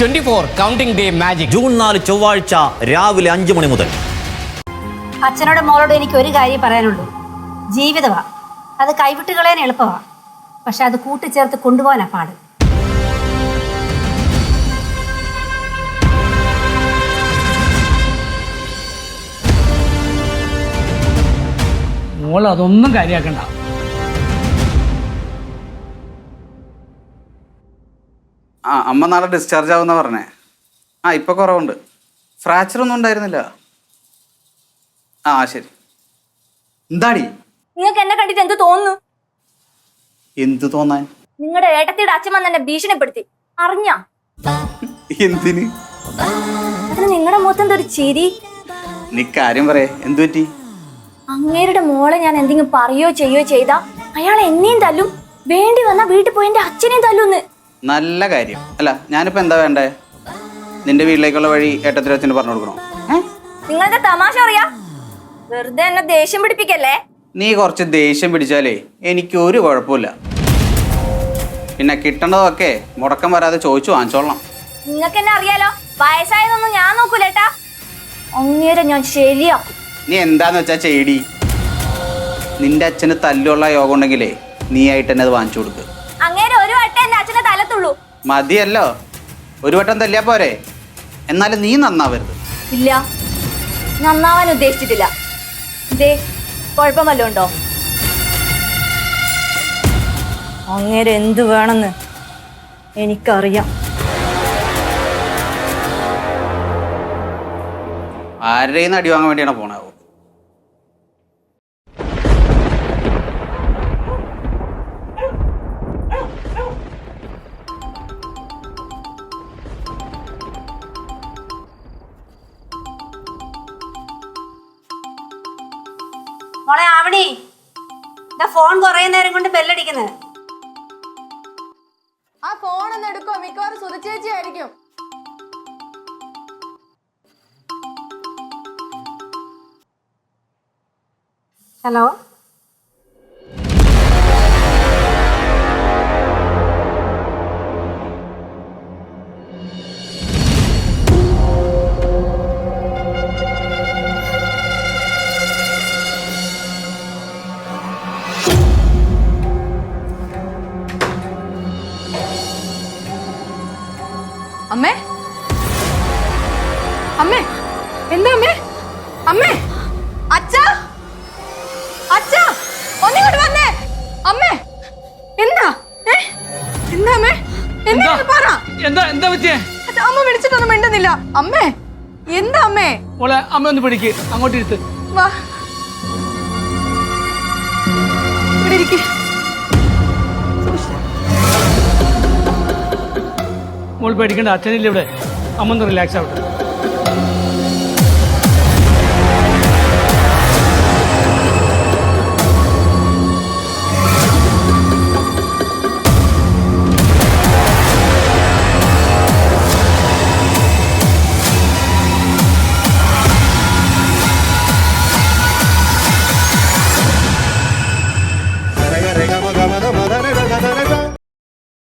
Twenty four counting day magic. June നാല് ചൊവ്വാഴ്ച രാവിലെ അഞ്ചു മണി മുതൽ. അച്ഛനോട് മോളോട് എനിക്ക് ഒരു കാര്യം പറയാനുള്ളൂ. ജീവിതമാ അത് കൈവിട്ട് കളയാൻ എളുപ്പമാ പക്ഷെ അത് കൂട്ടിച്ചേർത്ത് കൊണ്ടുപോകാനാ പാട്. മോൾ അതൊന്നും കാര്യാക്കണ്ട. ആ അമ്മ നാളെ ഡിസ്ചാർജ് ആവുന്ന പറഞ്ഞേ. ആ ഇപ്പൊ കുറവുണ്ട്. ഫ്രാക്ചർ ഒന്നും ഉണ്ടായിരുന്നില്ല. ആ ശരി. എന്താടി? നിങ്ങൾക്ക് എന്നെ കണ്ടിട്ട് എന്ത് തോന്നുന്നു? എന്ത് തോന്നാൻ? നിങ്ങളുടെ ഏട്ടത്തിയുടെ അച്ഛൻ വന്ന് എന്നെ ഭീഷണിപ്പെടുത്തി. അറിഞ്ഞ? എന്തിന്? നിങ്ങളുടെ മുഖത്ത് എന്തൊരു ചിരി. നീ കാര്യം പറയേ. എന്തു പറ്റി? അങ്ങേരുടെ മോളെ ഞാൻ എന്തെങ്കിലും പറയോ ചെയ്യോ ചെയ്താ അയാൾ എന്നെയും തല്ലും. വേണ്ടി വന്നാ വീട്ടിൽ പോയി എന്റെ അച്ഛനെയും തല്ലുന്ന്. നല്ല കാര്യം. അല്ല ഞാനിപ്പോ എന്താ വേണ്ടേ? നിന്റെ വീട്ടിലേക്കുള്ള വഴി ഏട്ടത്തിൽ അച്ഛന് പറഞ്ഞു കൊടുക്കണോ? നിങ്ങളുടെ തമാശ അറിയാ? വെറുതെ എന്നെ ദേഷ്യം പിടിപ്പിക്കല്ലേ? നീ കുറച്ച് ദേഷ്യം പിടിച്ചാലേ എനിക്ക് ഒരു കുഴപ്പമില്ല. പിന്നെ കിട്ടേണ്ടതൊക്കെ മുടക്കം വരാതെ ചോദിച്ചു വാങ്ങിച്ചോളണം. നിങ്ങൾക്ക് എന്നെ അറിയാലോ? വയസ്സായതൊന്നും ഞാൻ നോക്കൂലേട്ടാ. അങ്ങേരെ ഞാൻ ശരിയാക്കും നീ എന്താന്ന് വെച്ചാ ചേടി നിന്റെ അച്ഛന് തല്ലുള്ള യോഗം ഉണ്ടെങ്കിലേ നീ ആയിട്ട് തന്നെ അത് വാങ്ങിച്ചു കൊടുക്ക്. മതിയല്ലോ. ഒരു വട്ടം തല്ലിയാ പോരെ. എന്നാലും നീ നന്നാവരുത്. ഇല്ല. നന്നാവാൻ ഉദ്ദേശിച്ചിട്ടില്ല. ദേ കുഴപ്പം വല്ലതും ഉണ്ടോ അങ്ങേരെ എന്തു വേണമെന്ന് എനിക്കറിയാം. ആരുടെയും അടി വാങ്ങാൻ വേണ്ടിയാണ് പോണാവോ മോളെ ആവണി ഇതാ ഫോൺ കുറേ നേരം കൊണ്ട് ബെല്ലടിക്കുന്നത് ആ ഫോൺ ഒന്ന് എടുക്കോ മിക്കവാറും സുതച്ചേച്ചി ആയിരിക്കും. ഹലോ അമ്മേ എന്താ അമ്മേ? അമ്മേ അച്ഛാ അച്ഛാ ഒന്നിങ്ങോട്ട് വന്നേ. അമ്മേ എന്താ? ഏ? എന്താ അമ്മേ? എന്താ പറ. എന്താ എന്താ പറ്റിയേ? അച്ഛാ, അമ്മ വിളിച്ചിട്ടൊന്നും മിണ്ടുന്നില്ല. അമ്മേ എന്താ അമ്മേ? ഓളെ അമ്മ ഒന്ന് പിടിക്ക്. അങ്ങോട്ട് ഇരുത്ത്. വാ. ഇവിടെ ഇരിക്ക്. മോൾ പേടിക്കണ്ട അച്ഛനില്ല ഇവിടെ. അമ്മ ഒന്ന് റിലാക്സ് ആവട്ടെ.